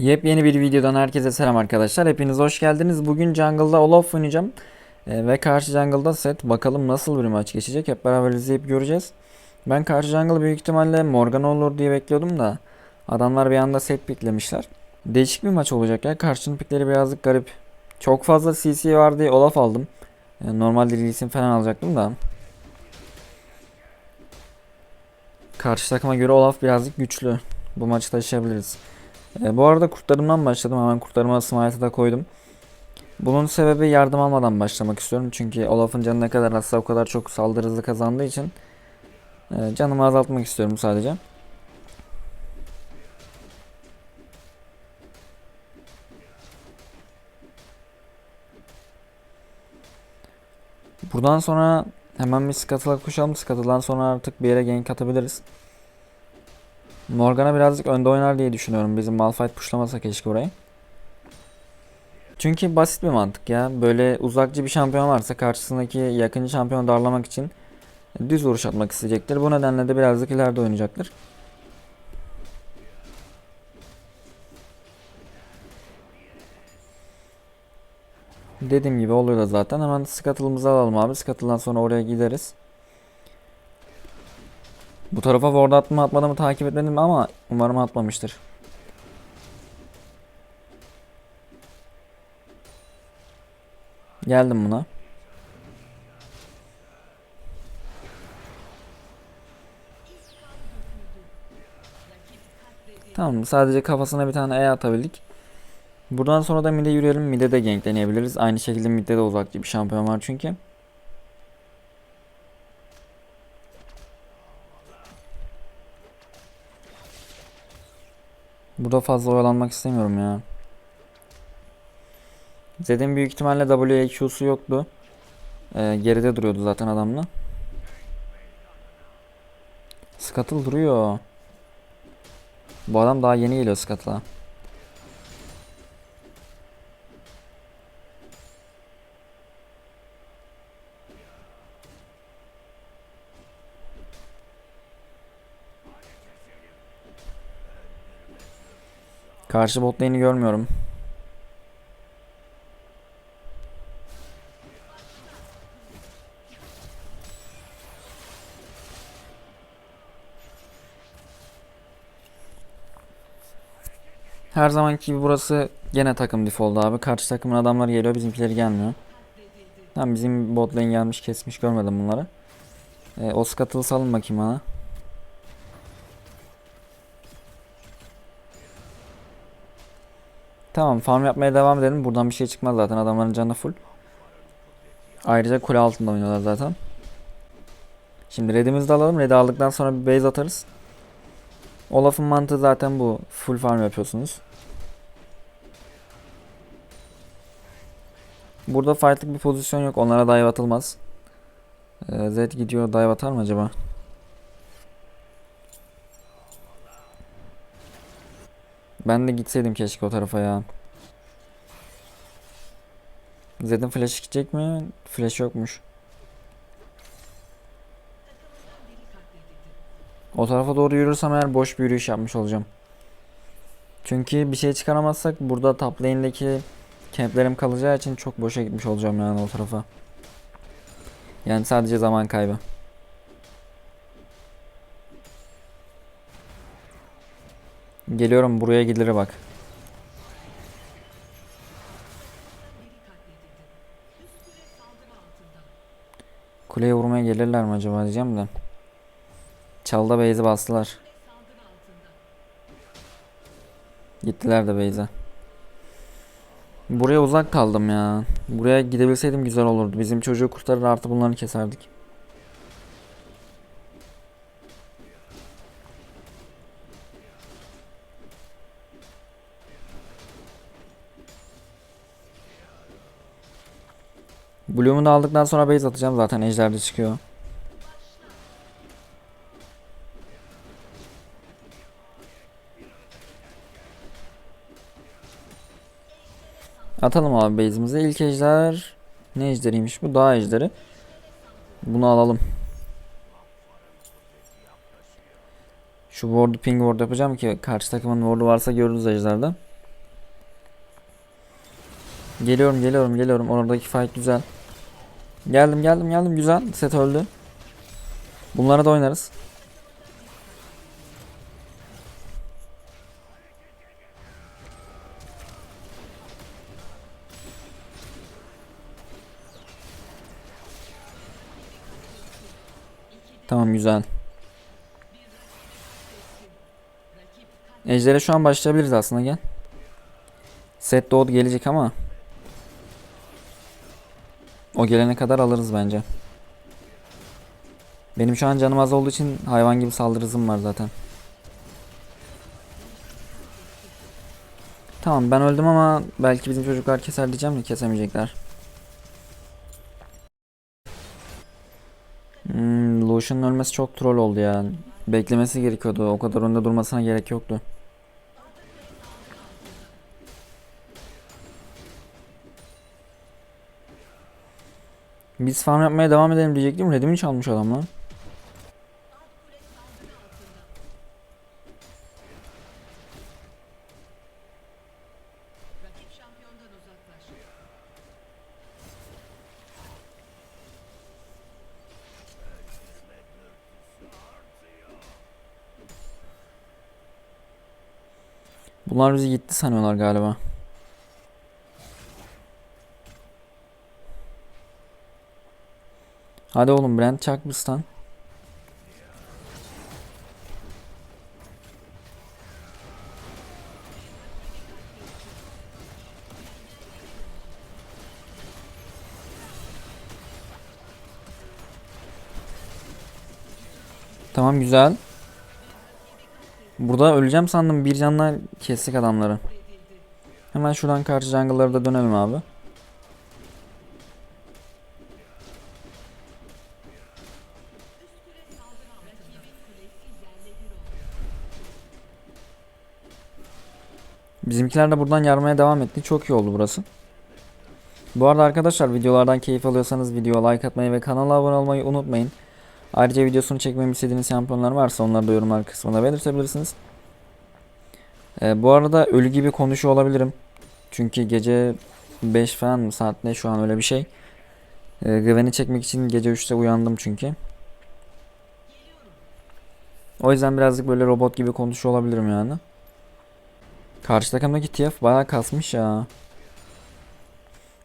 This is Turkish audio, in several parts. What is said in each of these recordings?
Yepyeni bir videodan herkese selam arkadaşlar. Hepiniz hoş geldiniz. Bugün jungle'da Olaf oynayacağım. Ee, ve karşı jungle'da set. Bakalım nasıl bir maç geçecek. Hep beraber izleyip göreceğiz. Ben karşı jungle büyük ihtimalle Morgan olur diye bekliyordum da. Adamlar bir anda set piklemişler. Değişik bir maç olacak ya. Karşının pikleri birazcık garip. Çok fazla CC var diye Olaf aldım. Ee, normalde Lee Sin falan alacaktım da. Karşı takıma göre Olaf birazcık güçlü. Bu maçı taşıyabiliriz. E, bu arada kurtlarımdan başladım. Hemen kurtlarıma smite'ı da koydum. Bunun sebebi yardım almadan başlamak istiyorum. Çünkü Olaf'ın canı ne kadar azsa o kadar çok saldırı hızı kazandığı için e, canımı azaltmak istiyorum sadece. Buradan sonra hemen bir Scuttle'a koşalım. Scuttle'dan sonra artık bir yere gank atabiliriz. Morgana birazcık önde oynar diye düşünüyorum. Bizim Malphite pushlamasa keşke orayı. Çünkü basit bir mantık ya. Böyle uzakçı bir şampiyon varsa karşısındaki yakıncı şampiyonu darlamak için düz vuruş atmak isteyecektir. Bu nedenle de birazcık ileride oynayacaktır. Dediğim gibi oluyor da zaten. Hemen Scuttle'ımızı alalım abi. Scuttle'dan sonra oraya gideriz. Bu tarafa ward attı mı atmadı takip etmedim ama umarım atmamıştır. Geldim buna. Tamam sadece kafasına bir tane E atabildik. Buradan sonra da mid'e yürüyelim. Mid'e de gank deneyebiliriz. Aynı şekilde mid'de de uzakçı bir şampiyon var çünkü. Burada fazla oyalanmak istemiyorum ya. Zed'in büyük ihtimalle WQ'su yoktu. Ee, geride duruyordu zaten adamla. Scuttle duruyor. Bu adam daha yeni geliyor Scuttle'a. Karşı bot lane'i görmüyorum. Her zamanki gibi burası gene takım default abi. Karşı takımın adamları geliyor, bizimkileri gelmiyor. Tamam bizim bot lane gelmiş kesmiş görmedim bunları. Ee, o Scuttle'ı salın bakayım bana. Tamam farm yapmaya devam edelim. Buradan bir şey çıkmaz zaten adamların canı full. Ayrıca kule altında oynuyorlar zaten. Şimdi redimizi de alalım. Red'i aldıktan sonra bir base atarız. Olaf'ın mantığı zaten bu. Full farm yapıyorsunuz. Burada fight'lık bir pozisyon yok. Onlara dive atılmaz. Ee, Zed gidiyor. Dive atar mı acaba? Ben de gitseydim keşke o tarafa ya. Zed'in flash gidecek mi? Flash yokmuş. O tarafa doğru yürürsem eğer boş bir yürüyüş yapmış olacağım. Çünkü bir şey çıkaramazsak burada top lane'deki camplerim kalacağı için çok boşa gitmiş olacağım yani o tarafa. Yani sadece zaman kaybı. Geliyorum buraya gidilir bak. Kuleye vurmaya gelirler mi acaba diyeceğim de. Çalda base'i bastılar. Gittiler de base'e. Buraya uzak kaldım ya. Buraya gidebilseydim güzel olurdu. Bizim çocuğu kurtarır artı bunları keserdik. Bloom'u da aldıktan sonra base atacağım zaten ejderde çıkıyor. Atalım abi base'imize. İlk ejder ne ejderiymiş bu? Dağ ejderi. Bunu alalım. Şu ward'u ping ward yapacağım ki karşı takımın ward'u varsa görürüz ejderde. Geliyorum geliyorum geliyorum. Oradaki fight güzel. Geldim geldim geldim güzel. Set öldü. Bunlara da oynarız. Tamam güzel. Ejder'e şu an başlayabiliriz aslında gel. Set doğdu gelecek ama. O gelene kadar alırız bence. Benim şu an canım az olduğu için hayvan gibi saldırı hızım var zaten. Tamam ben öldüm ama belki bizim çocuklar keser diyeceğim de kesemeyecekler. Hmm, Lucian'ın ölmesi çok troll oldu ya. Beklemesi gerekiyordu. O kadar önde durmasına gerek yoktu. Biz farm yapmaya devam edelim diyecektim. Redimi çalmış adam lan. Bunlar bizi gitti sanıyorlar galiba. Hadi oğlum Brent çak bir stun. Tamam güzel. Burada öleceğim sandım. Bir canla kestik adamları. Hemen şuradan karşı jungle'lara da dönelim abi. Bizimkiler de buradan yarmaya devam etti. Çok iyi oldu burası. Bu arada arkadaşlar videolardan keyif alıyorsanız videoya like atmayı ve kanala abone olmayı unutmayın. Ayrıca videosunu çekmemi istediğiniz şampiyonlar varsa onları da yorumlar kısmına belirtebilirsiniz. Ee, bu arada ölü gibi konuşuyor olabilirim. Çünkü gece 5 falan mı saat ne şu an öyle bir şey. Ee, Gwen'i çekmek için gece 3'te uyandım çünkü. O yüzden birazcık böyle robot gibi konuşuyor olabilirim yani. Karşı takımdaki TF bayağı kasmış ya.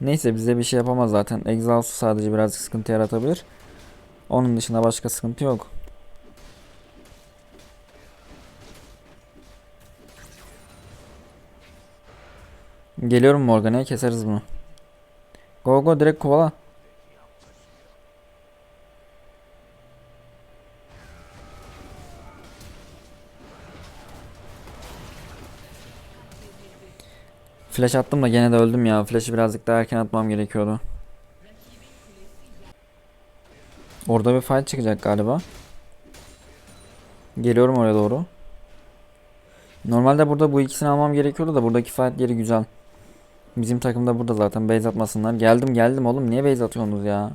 Neyse bize bir şey yapamaz zaten. Exhaust sadece birazcık sıkıntı yaratabilir. Onun dışında başka sıkıntı yok. Geliyorum Morgan'a keseriz bunu. Go go direkt kovala. Flash attım da gene de öldüm ya. Flash'ı birazcık daha erken atmam gerekiyordu. Orada bir fight çıkacak galiba. Geliyorum oraya doğru. Normalde burada bu ikisini almam gerekiyordu da buradaki fight yeri güzel. Bizim takım da burada zaten base atmasınlar. Geldim geldim oğlum niye base atıyorsunuz ya?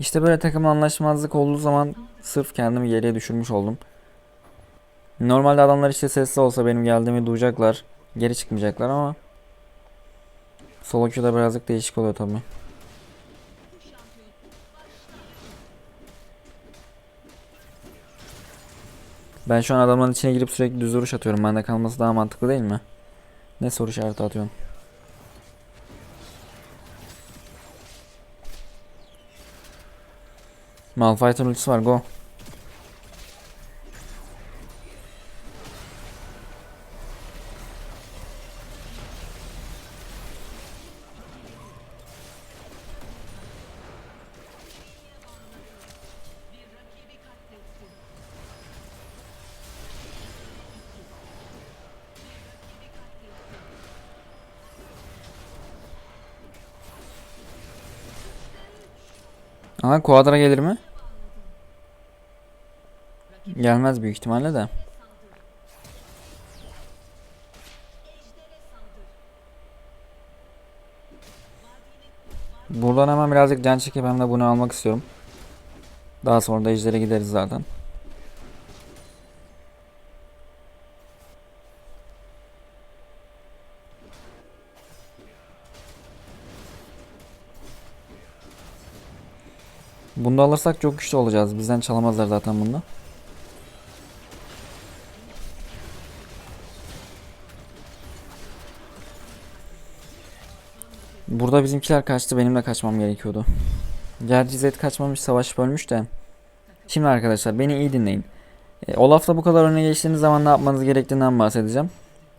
İşte böyle takım anlaşmazlık olduğu zaman sırf kendimi geriye düşürmüş oldum. Normalde adamlar işte sesli olsa benim geldiğimi duyacaklar. Geri çıkmayacaklar ama Solo queue'da birazcık değişik oluyor tabii. Ben şu an adamların içine girip sürekli düz vuruş atıyorum. Bende kalması daha mantıklı değil mi? Ne soru işareti atıyorum? Malphite'ın ultisi var go. Aha Quadra gelir mi? Gelmez büyük ihtimalle de. Buradan hemen birazcık can çekip hem de bunu almak istiyorum. Daha sonra da ejdere gideriz zaten. Bunu da alırsak çok güçlü olacağız. Bizden çalamazlar zaten bunu. Burada bizimkiler kaçtı. Benim de kaçmam gerekiyordu. Gerçi Zed kaçmamış savaş bölmüş de. Şimdi arkadaşlar beni iyi dinleyin. E, Olaf'la bu kadar öne geçtiğiniz zaman ne yapmanız gerektiğinden bahsedeceğim.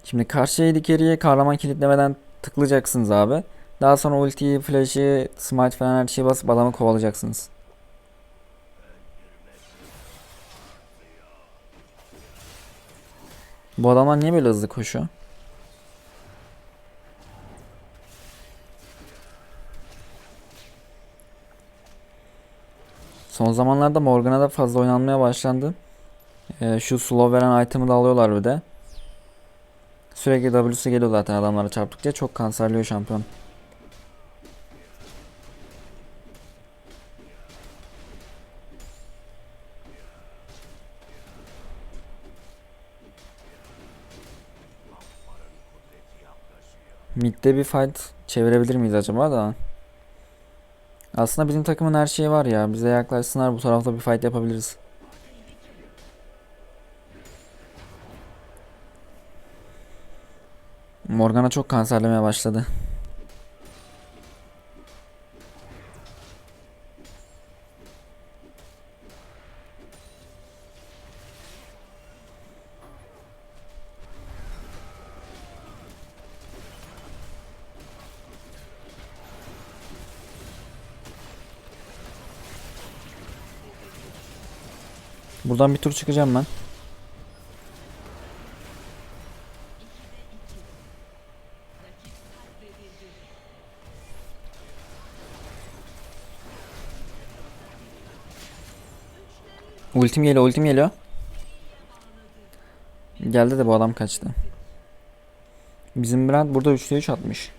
Şimdi karşıya dikeriye kahraman kilitlemeden tıklayacaksınız abi. Daha sonra ultiyi, flash'ı, smite falan her şeyi basıp adamı kovalayacaksınız. Bu adamlar niye böyle hızlı koşuyor? Son zamanlarda Morgana da fazla oynanmaya başlandı. Ee, şu slow veren item'ı da alıyorlar bir de. Sürekli W'su geliyor zaten adamlara çarptıkça çok kanserliyor şampiyon. Mid'de bir fight çevirebilir miyiz acaba da? Aslında bizim takımın her şeyi var ya. Bize yaklaşsınlar bu tarafta bir fight yapabiliriz. Morgana çok kanserlemeye başladı. Buradan bir tur çıkacağım ben. Ultim geliyor, ultim geliyor. Geldi de bu adam kaçtı. Bizim Brand burada 3'te 3 atmış.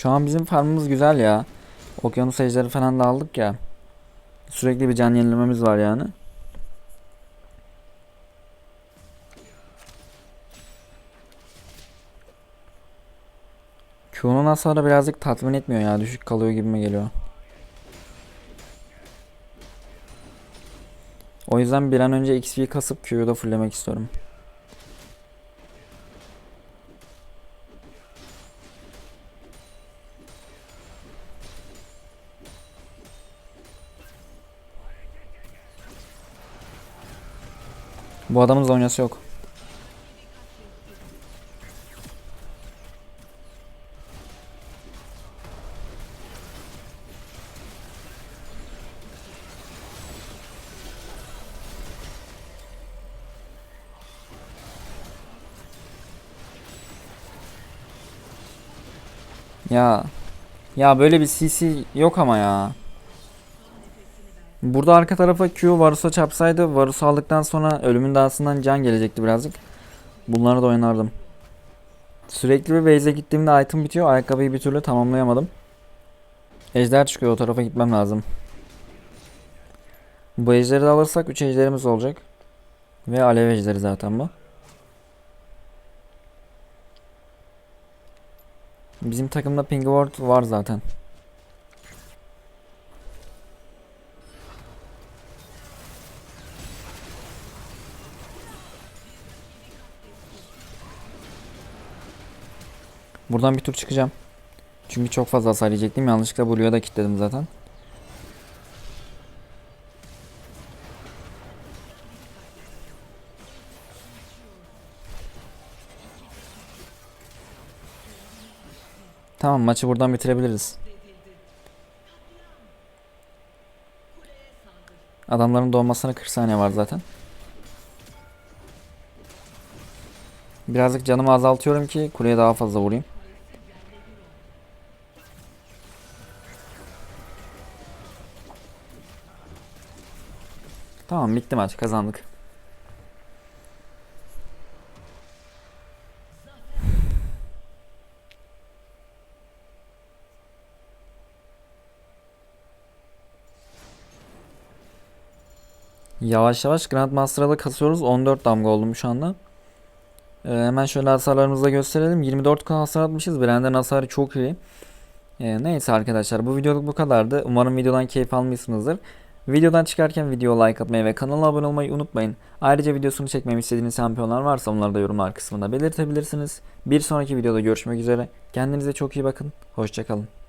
Şu an bizim farmımız güzel ya. Okyanus ejderi falan da aldık ya. Sürekli bir can yenilememiz var yani. Q'nun hasarı birazcık tatmin etmiyor ya. Düşük kalıyor gibime geliyor. O yüzden bir an önce XP kasıp Q'yu da fulllemek istiyorum. Bu adamın zonyası yok. Ya ya böyle bir CC yok ama ya. Burada arka tarafa Q Varus'a çarpsaydı Varus aldıktan sonra ölümün dağısından can gelecekti birazcık. Bunları da oynardım. Sürekli bir base'e gittiğimde item bitiyor. Ayakkabıyı bir türlü tamamlayamadım. Ejder çıkıyor o tarafa gitmem lazım. Bu ejderi de alırsak 3 ejderimiz olacak. Ve alev ejderi zaten bu. Bizim takımda Pink Ward var zaten. Buradan bir tur çıkacağım. Çünkü çok fazla hasar yiyecektim. Yanlışlıkla Blue'ya da kilitledim zaten. Tamam maçı buradan bitirebiliriz. Adamların doğmasına 40 saniye var zaten. Birazcık canımı azaltıyorum ki kuleye daha fazla vurayım. Tamam bitti maç kazandık. Yavaş yavaş Grandmaster'a da kasıyoruz. 14 damga oldum şu anda. Ee, hemen şöyle hasarlarımızı da gösterelim. 24k hasar atmışız. Brand'in hasarı çok iyi. Ee, neyse arkadaşlar bu videoluk bu kadardı. Umarım videodan keyif almışsınızdır. Videodan çıkarken video like atmayı ve kanala abone olmayı unutmayın. Ayrıca videosunu çekmemi istediğiniz şampiyonlar varsa onları da yorumlar kısmında belirtebilirsiniz. Bir sonraki videoda görüşmek üzere. Kendinize çok iyi bakın. Hoşçakalın.